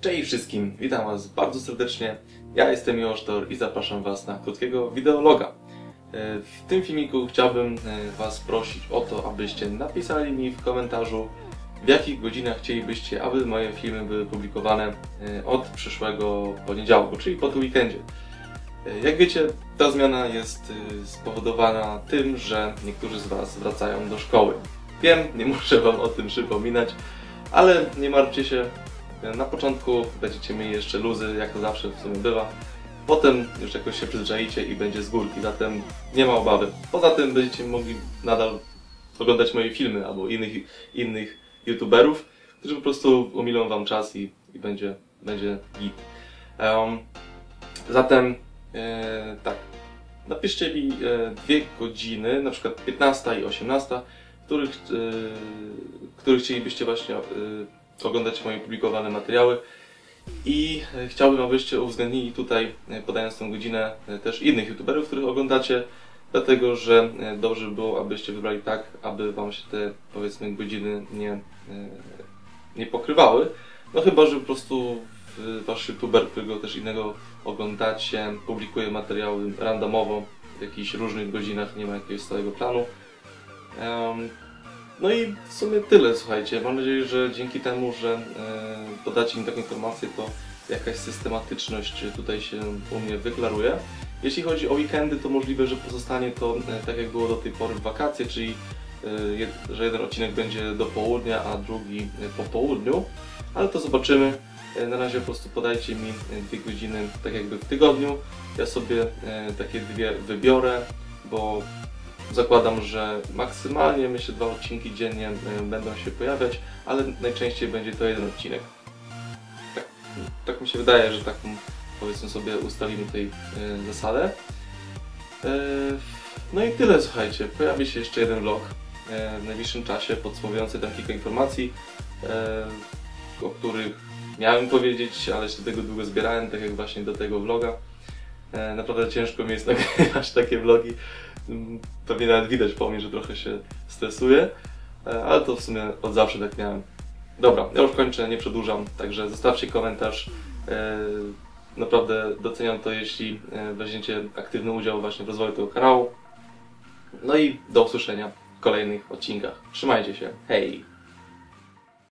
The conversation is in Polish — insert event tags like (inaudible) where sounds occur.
Cześć wszystkim, witam Was bardzo serdecznie. Ja jestem Miłosztor i zapraszam Was na krótkiego wideologa. E, W tym filmiku chciałbym e, Was prosić o to, abyście napisali mi w komentarzu, w jakich godzinach chcielibyście, aby moje filmy były publikowane e, od przyszłego poniedziałku, czyli po tym weekendzie. Jak wiecie, ta zmiana jest spowodowana tym, że niektórzy z Was wracają do szkoły. Wiem, nie muszę Wam o tym przypominać, ale nie martwcie się, na początku będziecie mieli jeszcze luzy, jak to zawsze w sumie bywa. Potem już jakoś się przyzwyczajicie i będzie z górki, zatem nie ma obawy. Poza tym będziecie mogli nadal oglądać moje filmy albo innych, innych youtuberów, którzy po prostu umilą wam czas i, i będzie, będzie git. Um, zatem e, tak, napiszcie mi e, dwie godziny, na przykład 15 i 18, w których, e, których chcielibyście właśnie e, oglądać moje publikowane materiały. I e, chciałbym, abyście uwzględnili tutaj, e, podając tą godzinę, e, też innych youtuberów, których oglądacie, dlatego że dobrze by było, abyście wybrali tak, aby wam się te, powiedzmy, godziny nie, nie pokrywały. No chyba, że po prostu wasz youtuber, którego też innego oglądacie, publikuje materiały randomowo w jakichś różnych godzinach, nie ma jakiegoś stałego planu. Em, no i w sumie tyle, słuchajcie. Mam nadzieję, że dzięki temu, że e, podacie mi taką informację, to jakaś systematyczność tutaj się u mnie wyklaruje. Jeśli chodzi o weekendy, to możliwe, że pozostanie to e, tak jak było do tej pory w wakacje, czyli e, że jeden odcinek będzie do południa, a drugi po południu. Ale to zobaczymy. Na razie po prostu podajcie mi dwie godziny tak jakby w tygodniu. Ja sobie takie dwie wybiorę, bo zakładam, że maksymalnie myślę dwa odcinki dziennie e, będą się pojawiać, ale najczęściej będzie to jeden odcinek. Tak, tak mi się wydaje, że taką powiedzmy sobie ustalimy tutaj e, zasadę. E, no i tyle, słuchajcie. Pojawi się jeszcze jeden vlog w najbliższym czasie podsumowujący tam kilka informacji, o których miałem powiedzieć, ale się tego długo zbierałem, tak jak właśnie do tego vloga. Naprawdę ciężko mi jest (laughs) nagrywać takie vlogi. Pewnie nawet widać po mnie, że trochę się stresuję, e, ale to w sumie od zawsze tak miałem. Dobra, ja już kończę, nie przedłużam, także zostawcie komentarz. E, Naprawdę doceniam to, jeśli e, weźmiecie aktywny udział właśnie w rozwoju tego kanału. No i do usłyszenia w kolejnych odcinkach. Trzymajcie się, hej!